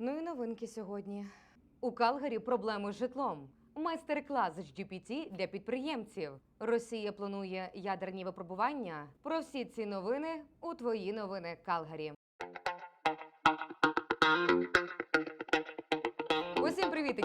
Ну і новинки сьогодні. У Калгарі проблеми з житлом. Майстер-клас з GPT для підприємців. Росія планує ядерні випробування. Про всі ці новини у твої новини Калгарі.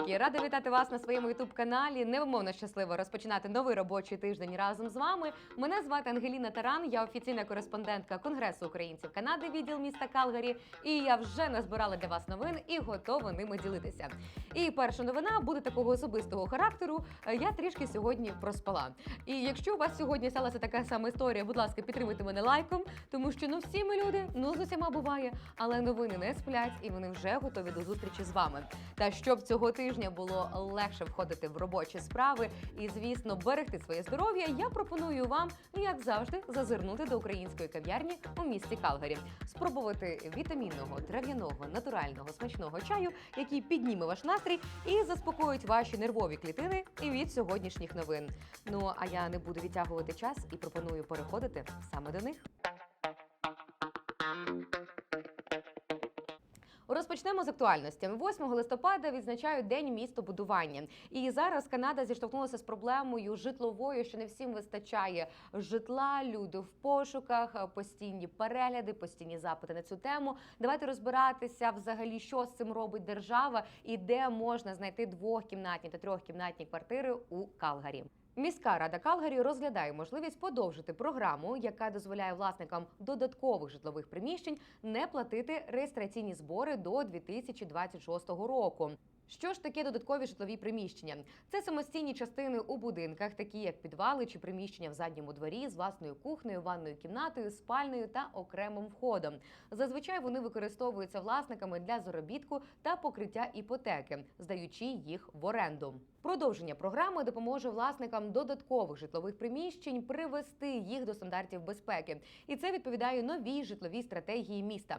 Усім! Рада вітати вас на своєму ютуб каналі. Невимовно щасливо розпочинати новий робочий тиждень разом з вами. Мене звати Ангеліна Таран. Я офіційна кореспондентка Конгресу українців Канади, відділ міста Калгарі. І я вже назбирала для вас новин і готова ними ділитися. І перша новина буде такого особистого характеру. Е, Я трішки сьогодні проспала. І якщо у вас сьогодні сталася така сама історія, будь ласка, підтримуйте мене лайком, тому що ну всі ми люди, ну з усіма буває, але новини не сплять і вони вже готові до зустрічі з вами. Та щоб цього тижня було легше входити в робочі справи і, звісно, берегти своє здоров'я, я пропоную вам, як завжди, зазирнути до української кав'ярні у місті Калгарі, спробувати вітамінного, трав'яного, натурального смачного чаю, який підніме ваш настрій і заспокоїть ваші нервові клітини і від сьогоднішніх новин. Ну а я не буду відтягувати час і пропоную переходити саме до них. Розпочнемо з актуальностями. 8 листопада відзначають День містобудування. І зараз Канада зіштовхнулася з проблемою житловою, що не всім вистачає житла. Люди в пошуках, постійні перегляди, постійні запити на цю тему. Давайте розбиратися взагалі, що з цим робить держава і де можна знайти двохкімнатні та трьохкімнатні квартири у Калгарі. Міська рада Калгарі розглядає можливість подовжити програму, яка дозволяє власникам додаткових житлових приміщень не платити реєстраційні збори до 2026 року. Що ж таке додаткові житлові приміщення? Це самостійні частини у будинках, такі як підвали чи приміщення в задньому дворі з власною кухнею, ванною кімнатою, спальнею та окремим входом. Зазвичай вони використовуються власниками для заробітку та покриття іпотеки, здаючи їх в оренду. Продовження програми допоможе власникам додаткових житлових приміщень привести їх до стандартів безпеки, і це відповідає новій житловій стратегії міста.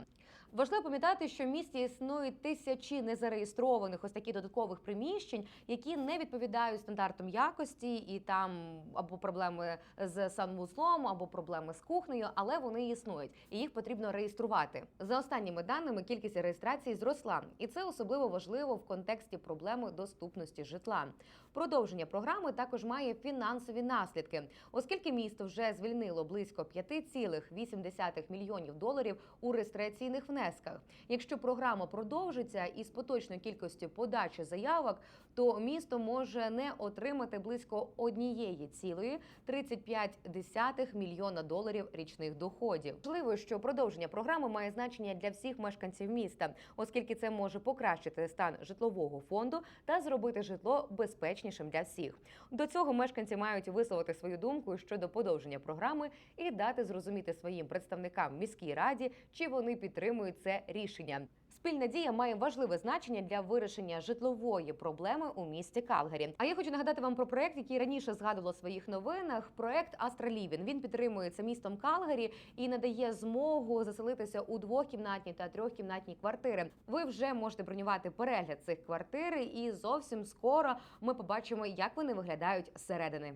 Важливо пам'ятати, що в місті існують тисячі незареєстрованих ось таких додаткових приміщень, які не відповідають стандартам якості, і там або проблеми з санвузлом, або проблеми з кухнею, але вони існують, і їх потрібно реєструвати. За останніми даними, кількість реєстрацій зросла, і це особливо важливо в контексті проблеми доступності житла. Продовження програми також має фінансові наслідки, оскільки місто вже звільнило близько 5,8 мільйонів доларів у реєстраційних внесках. Якщо програма продовжиться із поточною кількістю подачі заявок, то місто може не отримати близько однієї цілої 35 мільйона доларів річних доходів. Можливо, що продовження програми має значення для всіх мешканців міста, оскільки це може покращити стан житлового фонду та зробити житло безпечнішим для всіх. До цього мешканці мають висловити свою думку щодо подовження програми і дати зрозуміти своїм представникам міській раді, чи вони підтримують це рішення. Спільна дія має важливе значення для вирішення житлової проблеми у місті Калгарі. А я хочу нагадати вам про проект, який раніше згадувала в своїх новинах. Проект Астралівін. Він підтримується містом Калгарі і надає змогу заселитися у двохкімнатні та трьохкімнатні квартири. Ви вже можете бронювати перегляд цих квартир, і зовсім скоро ми побачимо, як вони виглядають зсередини.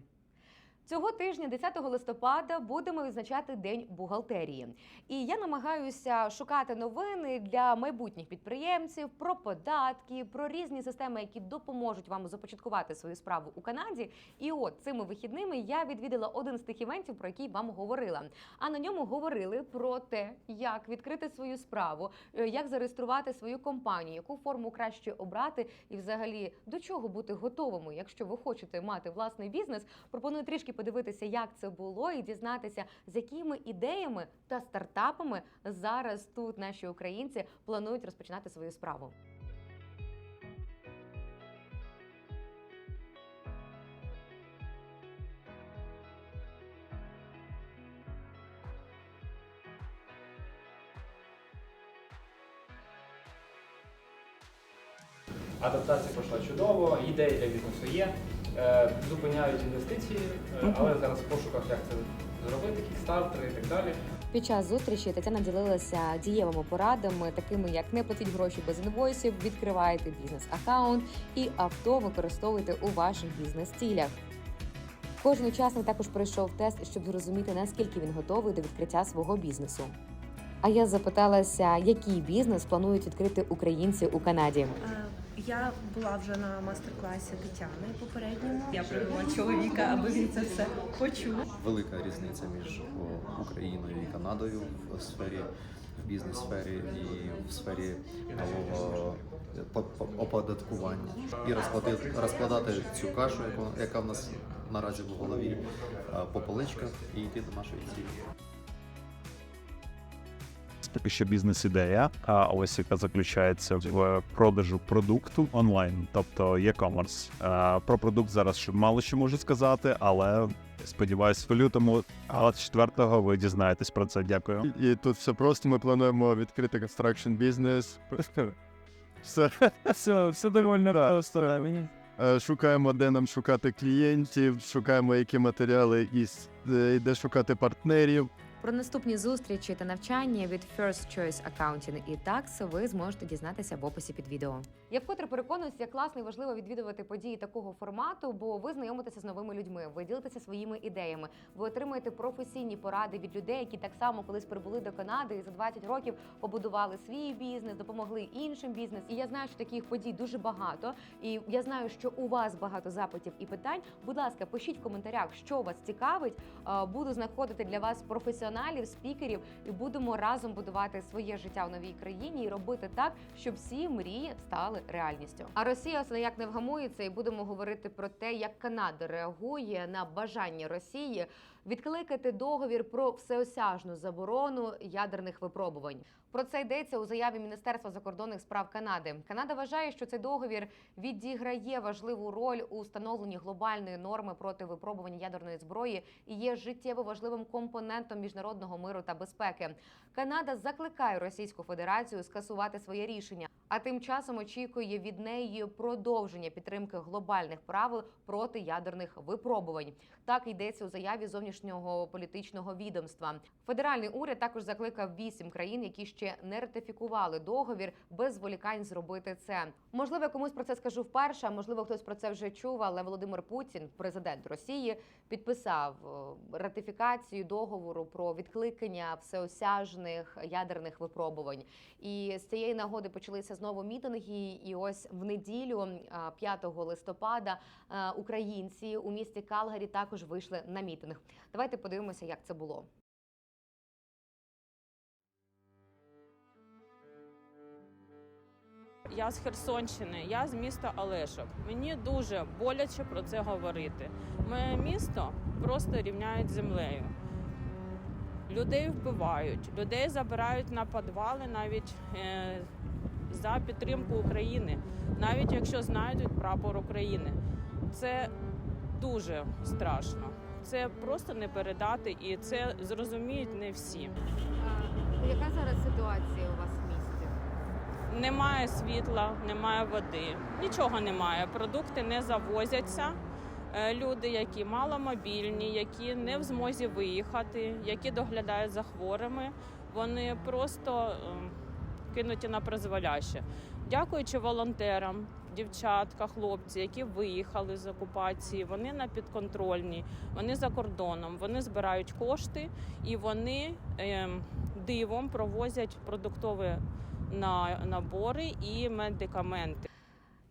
Цього тижня, 10 листопада, будемо відзначати День бухгалтерії. І я намагаюся шукати новини для майбутніх підприємців про податки, про різні системи, які допоможуть вам започаткувати свою справу у Канаді. І от цими вихідними я відвідала один з тих івентів, про який вам говорила. А на ньому говорили про те, як відкрити свою справу, е, як зареєструвати свою компанію, яку форму краще обрати, і взагалі до чого бути готовими, якщо ви хочете мати власний бізнес. Пропоную трішки подивитися, як це було, і дізнатися, з якими ідеями та стартапами зараз тут наші українці планують розпочинати свою справу. Адаптація пройшла чудово, ідеї для бізнесу є. Е, Зупиняють інвестиції, е, але зараз в пошуках, як це зробити, кікстартери і так далі. Під час зустрічі Тетяна ділилася дієвими порадами, такими як не платіть гроші без інвойсів, відкривайте бізнес-аккаунт і авто використовуйте у ваших бізнес-цілях. Кожен учасник також пройшов тест, щоб зрозуміти, наскільки він готовий до відкриття свого бізнесу. А я запиталася, який бізнес планують відкрити українці у Канаді. Я була вже на мастер-класі Тетяни попередньому. Я привела чоловіка, аби він це все почув. велика різниця між Україною і Канадою в сфері в бізнес-сфері і в сфері нового по- по- оподаткування і розкладати, розкладати цю кашу, яка в нас наразі в голові, е, по поличках і йти до нашої цілі. Поки що бізнес-ідея, а ось яка заключається в продажу продукту онлайн, тобто e-commerce. Е, Про продукт зараз ще мало що можу сказати, але сподіваюсь, в лютому 24-го ви дізнаєтесь про це. Дякую. І тут все просто. Ми плануємо відкрити construction бізнес. Все. Все, все доволі просто. Е, Шукаємо, де нам шукати клієнтів, шукаємо, які матеріали і е, і де шукати партнерів. Про наступні зустрічі та навчання від First Choice Accounting і Tax ви зможете дізнатися в описі під відео. Я вкотре переконуюся, як класно і важливо відвідувати події такого формату, бо ви знайомитеся з новими людьми, ви ділитеся своїми ідеями, ви отримуєте професійні поради від людей, які так само колись прибули до Канади і за 20 років побудували свій бізнес, допомогли іншим бізнес. І я знаю, що таких подій дуже багато. І я знаю, що у вас багато запитів і питань. Будь ласка, пишіть в коментарях, що вас цікавить. Буду знаходити для вас професіоналів, спікерів, і будемо разом будувати своє життя в новій країні і робити так, щоб всі мрії стали реальністю. А Росія все ніяк не вгамується, і будемо говорити про те, як Канада реагує на бажання Росії відкликати договір про всеосяжну заборону ядерних випробувань. Про це йдеться у заяві Міністерства закордонних справ Канади. Канада вважає, що цей договір відіграє важливу роль у встановленні глобальної норми проти випробування ядерної зброї і є життєво важливим компонентом міжнародного миру та безпеки. Канада закликає Російську Федерацію скасувати своє рішення, а тим часом очікує від неї продовження підтримки глобальних правил проти ядерних випробувань. Так йдеться у заяві зовнішнього політичного відомства. Федеральний уряд також закликав вісім країн, які ще не ратифікували договір, без зволікань зробити це. Можливо, комусь про це скажу вперше, можливо, хтось про це вже чув. Але Володимир Путін, президент Росії, підписав е, ратифікацію договору про відкликання всеосяжних ядерних випробувань. І з цієї нагоди почалися знову мітинги. І ось в неділю, 5 листопада, українці у місті Калгарі також вийшли на мітинг. Давайте подивимося, як це було. Я з Херсонщини, я з міста Олешок. Мені дуже боляче про це говорити. Моє місто просто рівняють землею. Людей вбивають, людей забирають на підвали навіть е, за підтримку України, навіть якщо знайдуть прапор України. Це дуже страшно. Це просто не передати, і це зрозуміють не всі. Яка зараз ситуація у вас в місті? Немає світла, немає води, нічого немає. Продукти не завозяться. Е, Люди, які маломобільні, які не в змозі виїхати, які доглядають за хворими, вони просто ем, кинуті на призволяще. Дякуючи волонтерам, дівчатка, хлопці, які виїхали з окупації, вони на підконтрольні, вони за кордоном, вони збирають кошти і вони ем, дивом провозять продуктові на набори і медикаменти.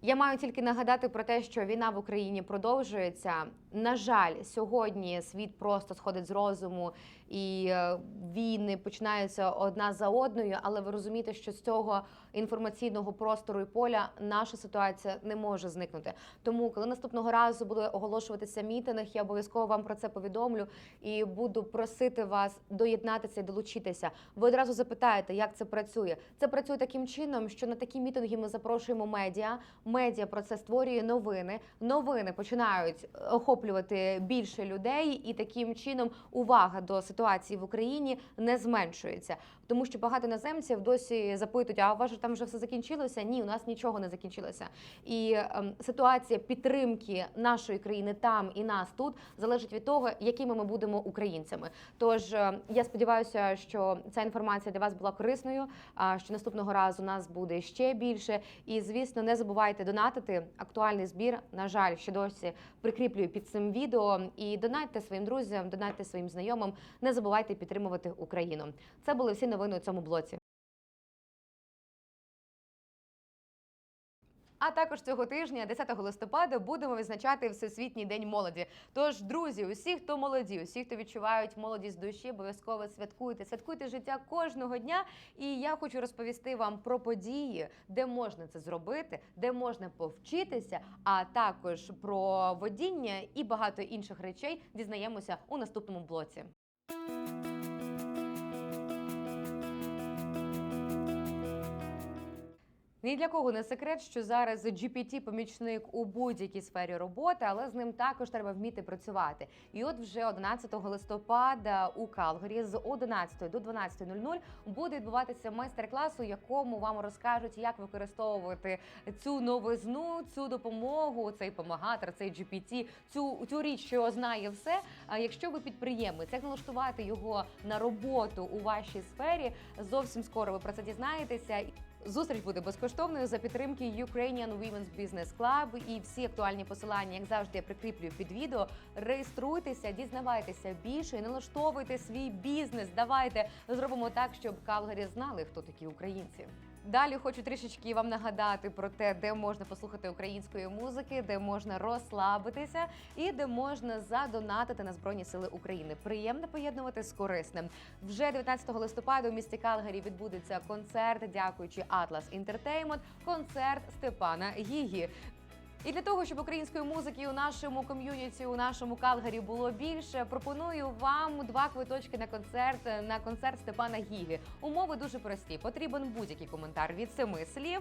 Я маю тільки нагадати про те, що війна в Україні продовжується. На жаль, сьогодні світ просто сходить з розуму, і е, війни починаються одна за одною. Але ви розумієте, що з цього інформаційного простору і поля наша ситуація не може зникнути. Тому, коли наступного разу буде оголошуватися мітинг, я обов'язково вам про це повідомлю і буду просити вас доєднатися і долучитися. Ви одразу запитаєте, як це працює. Це працює таким чином, що на такі мітинги ми запрошуємо медіа. Медіа про це створює новини. Новини починають охоплювати більше людей, і таким чином увага до ситуації в Україні не зменшується. Тому що багато іноземців досі запитують: а у вас там вже все закінчилося? Ні, у нас нічого не закінчилося. І ем, ситуація підтримки нашої країни там і нас тут залежить від того, якими ми будемо українцями. Тож е, я сподіваюся, що ця інформація для вас була корисною. А що наступного разу нас буде ще більше. І звісно, не забувайте донатити. Актуальний збір, на жаль, ще досі прикріплюю під цим відео і донайте своїм друзям, донайте своїм знайомим. Не забувайте підтримувати Україну. Це були всі новини у цьому блоці. А також цього тижня, 10 листопада, будемо відзначати Всесвітній день молоді. Тож, друзі, усі, хто молоді, усі, хто відчувають молодість душі, обов'язково святкуйте. Святкуйте життя кожного дня. І я хочу розповісти вам про події, де можна це зробити, де можна повчитися, а також про водіння і багато інших речей дізнаємося у наступному блоці. Ні для кого не секрет, що зараз GPT – помічник у будь-якій сфері роботи, але з ним також треба вміти працювати. І от вже 11 листопада у Калгарі з 11 до 12.00 буде відбуватися майстер-клас, у якому вам розкажуть, як використовувати цю новизну, цю допомогу, цей помагатор, цей GPT, цю, цю річ, що знає все. А якщо ви підприємець, як налаштувати його на роботу у вашій сфері, зовсім скоро ви про це дізнаєтеся. Зустріч буде безкоштовною за підтримки Ukrainian Women's Business Club і всі актуальні посилання, як завжди, я прикріплю під відео. Реєструйтеся, дізнавайтеся більше і налаштовуйте свій бізнес. Давайте зробимо так, щоб Калгарі знали, хто такі українці. Далі хочу трішечки вам нагадати про те, де можна послухати української музики, де можна розслабитися і де можна задонатити на Збройні Сили України. Приємно поєднувати з корисним. Вже 19 листопада у місті Калгарі відбудеться концерт, дякуючи Atlas Entertainment, концерт Степана Гігі. І для того, щоб української музики у нашому ком'юніті, у нашому Калгарі було більше, пропоную вам два квиточки на концерт на концерт Степана Гіги. Умови дуже прості. Потрібен будь-який коментар від семи слів.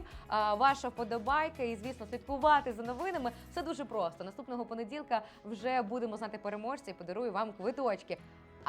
Ваша вподобайка і, звісно, слідкувати за новинами. Все дуже просто. Наступного понеділка вже будемо знати переможця і подарую вам квиточки.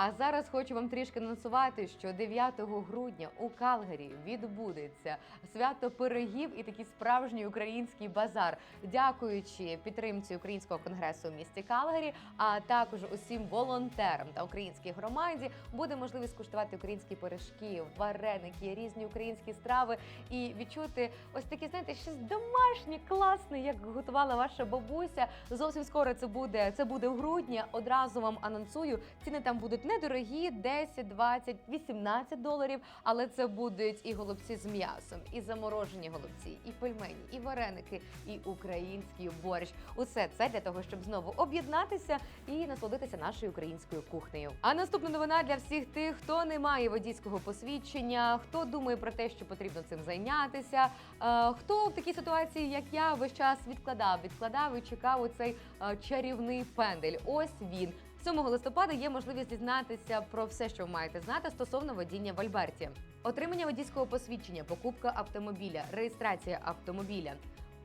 А зараз хочу вам трішки анонсувати, що 9 грудня у Калгарі відбудеться свято пирогів і такий справжній український базар. Дякуючи підтримці українського конгресу в місті Калгарі, а також усім волонтерам та українській громаді буде можливість куштувати українські пиріжки, вареники, різні українські страви і відчути ось таке, знаєте, щось домашнє, класне, як готувала ваша бабуся. Зовсім скоро це буде. Це буде в грудні. Одразу вам анонсую. Ціни там будуть недорогі, 10, 20, 18 доларів. Але це будуть і голубці з м'ясом, і заморожені голубці, і пельмені, і вареники, і український борщ. Усе це для того, щоб знову об'єднатися і насолодитися нашою українською кухнею. А наступна новина для всіх тих, хто не має водійського посвідчення, хто думає про те, що потрібно цим зайнятися, е, хто в такій ситуації, як я, весь час відкладав, відкладав і чекав у цей е, чарівний пендель. Ось він. 7 листопада є можливість дізнатися про все, що ви маєте знати стосовно водіння в Альберті. Отримання водійського посвідчення, покупка автомобіля, реєстрація автомобіля.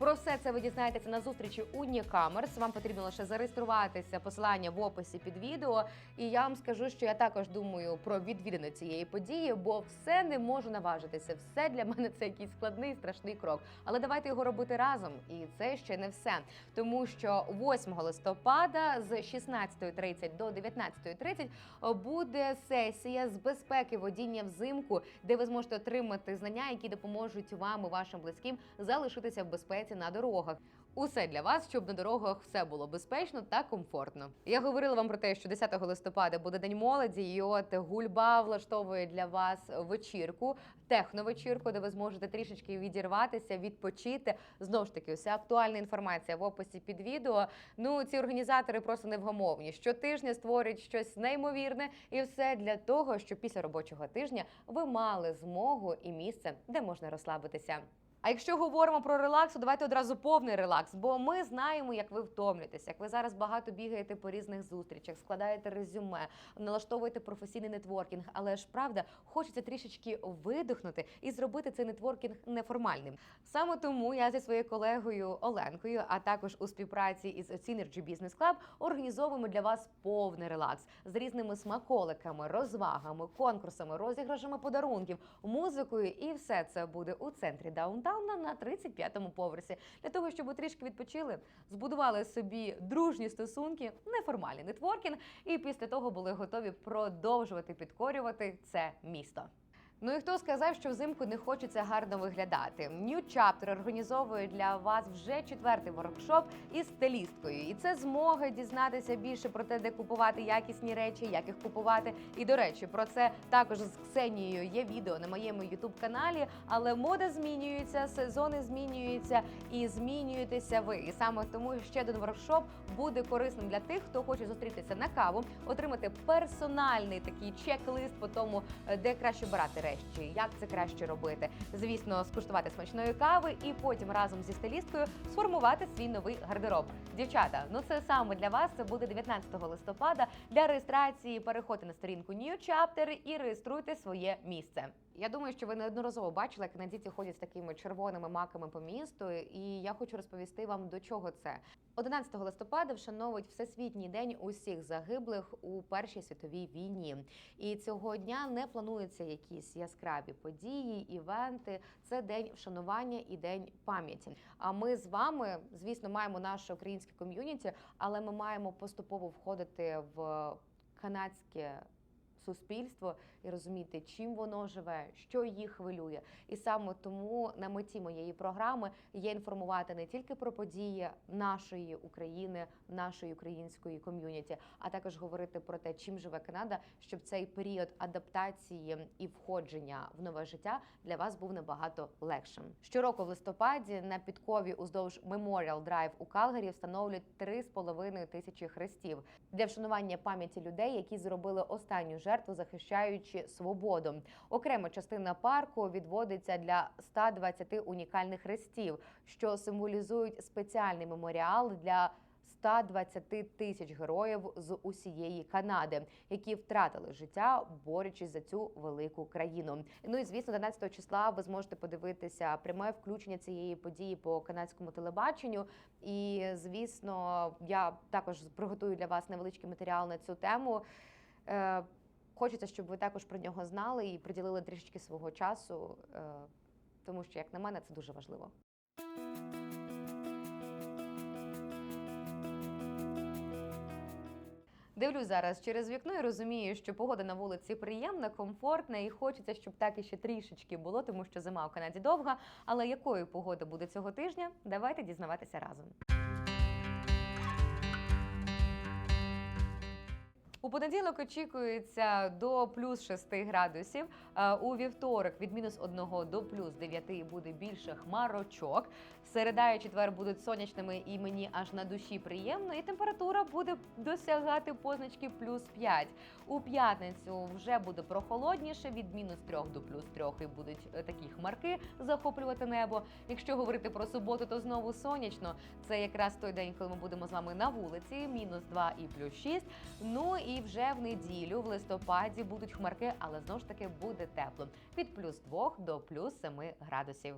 Про все це ви дізнаєтеся на зустрічі у Нікамерс. Вам потрібно лише зареєструватися. Посилання в описі під відео. І я вам скажу, що я також думаю про відвідини цієї події, бо все не можу наважитися. Все для мене це якийсь складний страшний крок. Але давайте його робити разом. І це ще не все. Тому що 8 листопада з 16.30 до 19.30 буде сесія з безпеки водіння взимку, де ви зможете отримати знання, які допоможуть вам і вашим близьким залишитися в безпеці на дорогах. Усе для вас, щоб на дорогах все було безпечно та комфортно. Я говорила вам про те, що 10 листопада буде день молоді, і от гульба влаштовує для вас вечірку, техновечірку, де ви зможете трішечки відірватися, відпочити. Знову ж таки, вся актуальна інформація в описі під відео. Ну ці організатори просто невгомовні. Щотижня створюють щось неймовірне, і все для того, щоб після робочого тижня ви мали змогу і місце, де можна розслабитися. А якщо говоримо про релакс, то давайте одразу повний релакс, бо ми знаємо, як ви втомлюєтеся, як ви зараз багато бігаєте по різних зустрічах, складаєте резюме, налаштовуєте професійний нетворкінг. Але ж правда, хочеться трішечки видихнути і зробити цей нетворкінг неформальним. Саме тому я зі своєю колегою Оленкою, а також у співпраці із Synergy Business Club організовуємо для вас повний релакс з різними смаколиками, розвагами, конкурсами, розіграшами подарунків, музикою, і все це буде у центрі даунтауна на 35-му поверсі. Для того, щоб трішки відпочили, збудували собі дружні стосунки, неформальний нетворкінг, і після того були готові продовжувати підкорювати це місто. Ну і хто сказав, що взимку не хочеться гарно виглядати? New Chapter організовує для вас вже четвертий воркшоп із стилісткою, і це змога дізнатися більше про те, де купувати якісні речі, як їх купувати. І до речі, про це також з Ксенією є відео на моєму youtube каналі. Але мода змінюється, сезони змінюються і змінюєтеся ви. І саме тому ще один воркшоп буде корисним для тих, хто хоче зустрітися на каву, отримати персональний такий чек-лист по тому, е, де краще брати речі, як це краще робити. Звісно, скуштувати смачної кави і потім разом зі стилісткою сформувати свій новий гардероб. Дівчата, ну це саме для вас. Це буде 19 листопада. Для реєстрації переходьте на сторінку New Chapter і реєструйте своє місце. Я думаю, що ви неодноразово бачили, як канадійці ходять з такими червоними маками по місту, і я хочу розповісти вам до чого це. 11 листопада вшановують Всесвітній день усіх загиблих у Першій світовій війні. І цього дня не плануються якісь яскраві події, івенти. Це день вшанування і день пам'яті. А ми з вами, звісно, маємо наше українське ком'юніті, але ми маємо поступово входити в канадське. Суспільство і розуміти, чим воно живе, що їх хвилює, і саме тому на меті моєї програми є інформувати не тільки про події нашої України, нашої української ком'юніті, а також говорити про те, чим живе Канада, щоб цей період адаптації і входження в нове життя для вас був набагато легшим. Щороку в листопаді на підкові уздовж Memorial Drive у Калгарі встановлюють 3,5 тисячі хрестів для вшанування пам'яті людей, які зробили останню жертву, захищаючи свободу. Окрема частина парку відводиться для 120 унікальних хрестів, що символізують спеціальний меморіал для 120 тисяч героїв з усієї Канади, які втратили життя, борючись за цю велику країну. Ну і звісно, 11 числа ви зможете подивитися пряме включення цієї події по канадському телебаченню. І звісно, я також приготую для вас невеличкий матеріал на цю тему. Хочеться, щоб ви також про нього знали і приділили трішечки свого часу, е, тому що, як на мене, це дуже важливо. Дивлюсь зараз через вікно і розумію, що погода на вулиці приємна, комфортна, і хочеться, щоб так і ще трішечки було, тому що зима в Канаді довга. Але якою погода буде цього тижня? Давайте дізнаватися разом. У понеділок очікується до плюс 6 градусів. Е, У вівторок від мінус 1 до плюс 9 буде більше хмарочок. Середа і четвер будуть сонячними і мені аж на душі приємно. І температура буде досягати позначки плюс 5. У п'ятницю вже буде прохолодніше від мінус 3 до плюс 3 і будуть е, такі хмарки захоплювати небо. Якщо говорити про суботу, то знову сонячно. Це якраз той день, коли ми будемо з вами на вулиці. Мінус 2 і плюс 6. Ну і вже в неділю, в листопаді, будуть хмарки, але знову ж таки буде тепло від плюс 2 до плюс 7 градусів.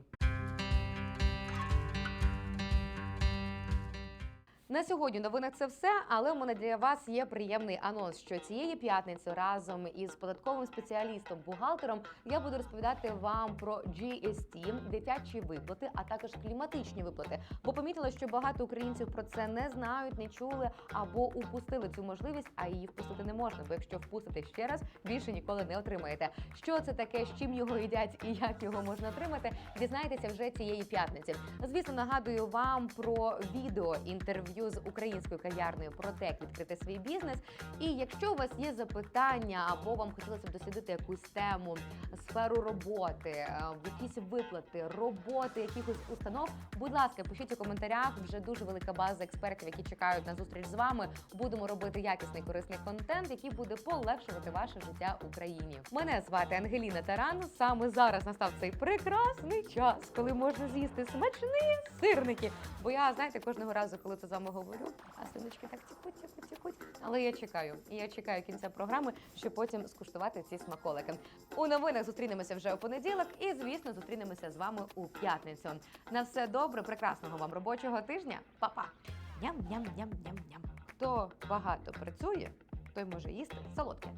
На сьогодні в новинах це все, але у мене для вас є приємний анонс, що цієї п'ятниці разом із податковим спеціалістом, бухгалтером я буду розповідати вам про GST, дитячі виплати, а також кліматичні виплати. Бо помітила, що багато українців про це не знають, не чули або упустили цю можливість, а її впустити не можна. Бо якщо впустите ще раз, більше ніколи не отримаєте. Що це таке, з чим його їдять і як його можна отримати, дізнаєтеся вже цієї п'ятниці. Звісно, нагадую вам про відео інтерв'ю з українською кав'ярнею про те, як відкрити свій бізнес. І якщо у вас є запитання або вам хотілося б дослідити якусь тему, сферу роботи, е, якісь виплати, роботи якихось установ, будь ласка, пишіть у коментарях. Вже дуже велика база експертів, які чекають на зустріч з вами. Будемо робити якісний корисний контент, який буде полегшувати ваше життя в Україні. Мене звати Ангеліна Таран. Саме зараз настав цей прекрасний час, коли можна з'їсти смачні сирники. Бо я знаєте, кожного разу, коли це з вами говорю, а синочки так тікуть, тікуть, тікуть. Але я чекаю. І я чекаю кінця програми, щоб потім скуштувати ці смаколики. У новинах зустрінемося вже у понеділок, і звісно, зустрінемося з вами у п'ятницю. На все добре, прекрасного вам робочого тижня. Па-па! Ням-ням-ням-ням-ням. Хто багато працює, той може їсти солодке.